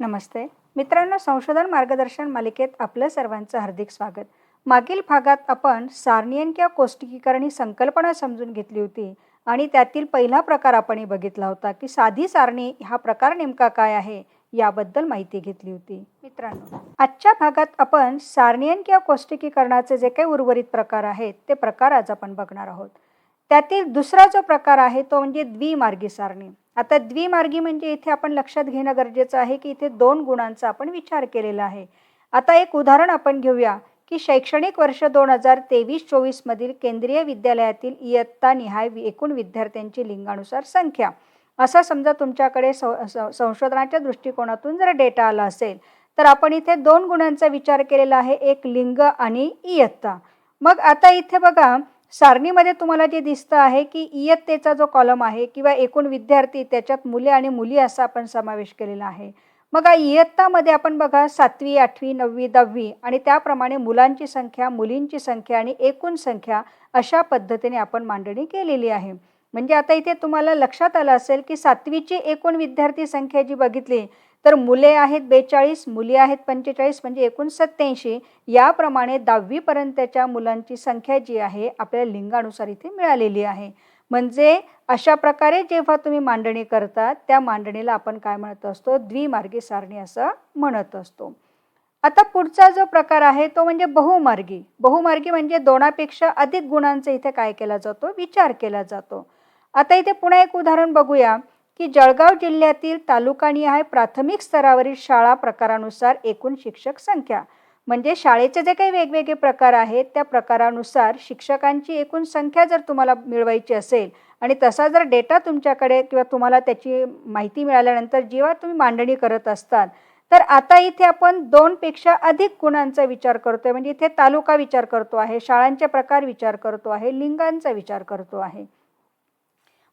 नमस्ते. मित्रांनो संशोधन मार्गदर्शन मालिकेत आपलं सर्वांचं हार्दिक स्वागत. मागील भागात आपण सारणीयन किंवा कोष्टिकीकरण ही संकल्पना समजून घेतली होती आणि त्यातील पहिला प्रकार आपण बघितला होता की साधी सारणी हा प्रकार नेमका काय आहे याबद्दल माहिती घेतली होती. मित्रांनो आजच्या भागात आपण सारणीयन किंवा कोष्टिकीकरणाचे जे काही उर्वरित प्रकार आहेत ते प्रकार आज आपण बघणार आहोत. त्यातील दुसरा जो प्रकार आहे तो म्हणजे द्विमार्गी सारणी. आता द्विमार्गी म्हणजे इथे आपण लक्षात घेणं गरजेचं आहे की इथे दोन गुणांचा आपण विचार केलेला आहे. आता एक उदाहरण आपण घेऊया की शैक्षणिक वर्ष दोन हजार तेवीस चोवीसमधील केंद्रीय विद्यालयातील इयत्ता निहाय एकूण विद्यार्थ्यांची लिंगानुसार संख्या. असा समजा तुमच्याकडे सं- संशोधनाच्या दृष्टिकोनातून जर डेटा आला असेल तर आपण इथे दोन गुणांचा विचार केलेला आहे एक लिंग आणि इयत्ता. मग आता इथे बघा सारणीमध्ये तुम्हाला जे दिसतं आहे की इयत्तेचा जो कॉलम आहे किंवा एकूण विद्यार्थी त्याच्यात मुले आणि मुली असा आपण समावेश केलेला आहे. मग इयत्तामध्ये आपण बघा सातवी आठवी नववी दहावी आणि त्याप्रमाणे मुलांची संख्या मुलींची संख्या आणि एकूण संख्या अशा पद्धतीने आपण मांडणी केलेली आहे. म्हणजे आता इथे तुम्हाला लक्षात आलं असेल की सातवीची एकूण विद्यार्थी संख्या जी बघितली तर मुले आहेत बेचाळीस मुली आहेत पंचेचाळीस म्हणजे एकूण सत्याऐंशी याप्रमाणे दहावीपर्यंतच्या मुलांची संख्या जी आहे आपल्या लिंगानुसार इथे मिळालेली आहे. म्हणजे अशा प्रकारे जेव्हा तुम्ही मांडणी करता त्या मांडणीला आपण काय म्हणत असतो? द्विमार्गी सारणी असं म्हणत असतो. आता पुढचा जो प्रकार आहे तो म्हणजे बहुमार्गी. बहुमार्गी म्हणजे दोनापेक्षा अधिक गुणांचा इथे काय केला जातो? विचार केला जातो. आता इथे पुन्हा एक उदाहरण बघूया. की जळगाव जिल्ह्यातील तालुकानिहाय प्राथमिक स्तरावरील शाळा प्रकारानुसार एकूण शिक्षक संख्या. म्हणजे शाळेचे जे काही वेगवेगळे प्रकार आहेत त्या प्रकारानुसार शिक्षकांची एकूण संख्या जर तुम्हाला मिळवायची असेल आणि तसा जर डेटा तुमच्याकडे किंवा तुम्हाला त्याची माहिती मिळाल्यानंतर जेव्हा तुम्ही मांडणी करत असतात तर आता इथे आपण दोनपेक्षा अधिक गुणांचा विचार करतोय. म्हणजे इथे तालुका विचार करतो आहे शाळांचे प्रकार विचार करतो आहे लिंगांचा विचार करतो आहे.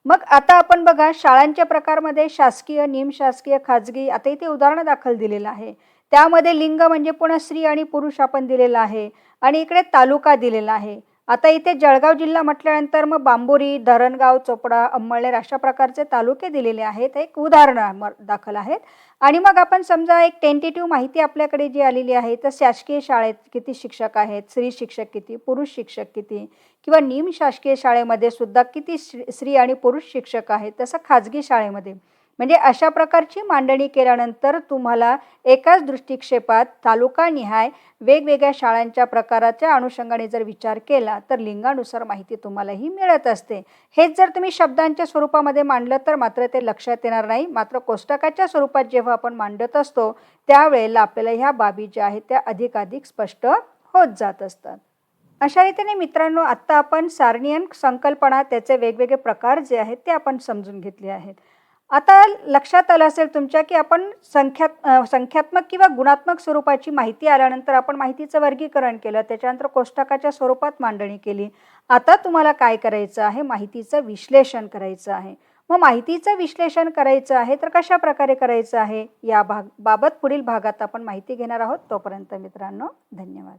मग आता आपण बघा शाळांच्या प्रकारमध्ये शासकीय निमशासकीय खाजगी आता इथे उदाहरण दाखल दिलेलं आहे. त्यामध्ये लिंग म्हणजे पुन्हा स्त्री आणि पुरुष आपण दिलेला आहे. आणि इकडे तालुका दिलेला आहे. आता इथे जळगाव जिल्हा म्हटल्यानंतर मग बांबोरी धरणगाव चोपडा अंमळनेर अशा प्रकारचे तालुके दिलेले आहेत. एक उदाहरण दाखल आहेत. आणि मग आपण समजा एक टेंटेटिव्ह माहिती आपल्याकडे जी आलेली आहे तर शासकीय शाळेत किती शिक्षक आहेत? स्त्री शिक्षक किती? पुरुष शिक्षक किती? किंवा निम शासकीय शाळेमध्ये सुद्धा किती श्री- स्त्री आणि पुरुष शिक्षक आहेत? तसं खाजगी शाळेमध्ये. म्हणजे अशा प्रकारची मांडणी केल्यानंतर तुम्हाला एकाच दृष्टिक्षेपात तालुकानिहाय वेगवेगळ्या शाळांच्या प्रकाराच्या अनुषंगाने जर विचार केला तर लिंगानुसार माहिती तुम्हालाही मिळत असते. हेच जर तुम्ही शब्दांच्या स्वरूपामध्ये मांडलं तर मात्र ते लक्षात येणार नाही. मात्र कोष्टकाच्या स्वरूपात जेव्हा आपण मांडत असतो त्यावेळेला आपल्याला ह्या बाबी ज्या आहेत त्या अधिकाधिक स्पष्ट होत जात असतात. अशा रीतीने मित्रांनो आत्ता आपण सारणीयन संकल्पना त्याचे वेगवेगळे प्रकार जे आहेत ते आपण समजून घेतले आहेत. आता लक्षात आलं असेल तुमच्या की आपण संख्यात संख्यात्मक किंवा गुणात्मक स्वरूपाची माहिती आल्यानंतर आपण माहितीचं वर्गीकरण केलं त्याच्यानंतर कोष्टकाच्या स्वरूपात मांडणी केली. आता तुम्हाला काय करायचं आहे? माहितीचं विश्लेषण करायचं आहे. मग माहितीचं विश्लेषण करायचं आहे तर कशा प्रकारे करायचं आहे? या भाग बाबत पुढील भागात आपण माहिती घेणार आहोत. तोपर्यंत मित्रांनो धन्यवाद.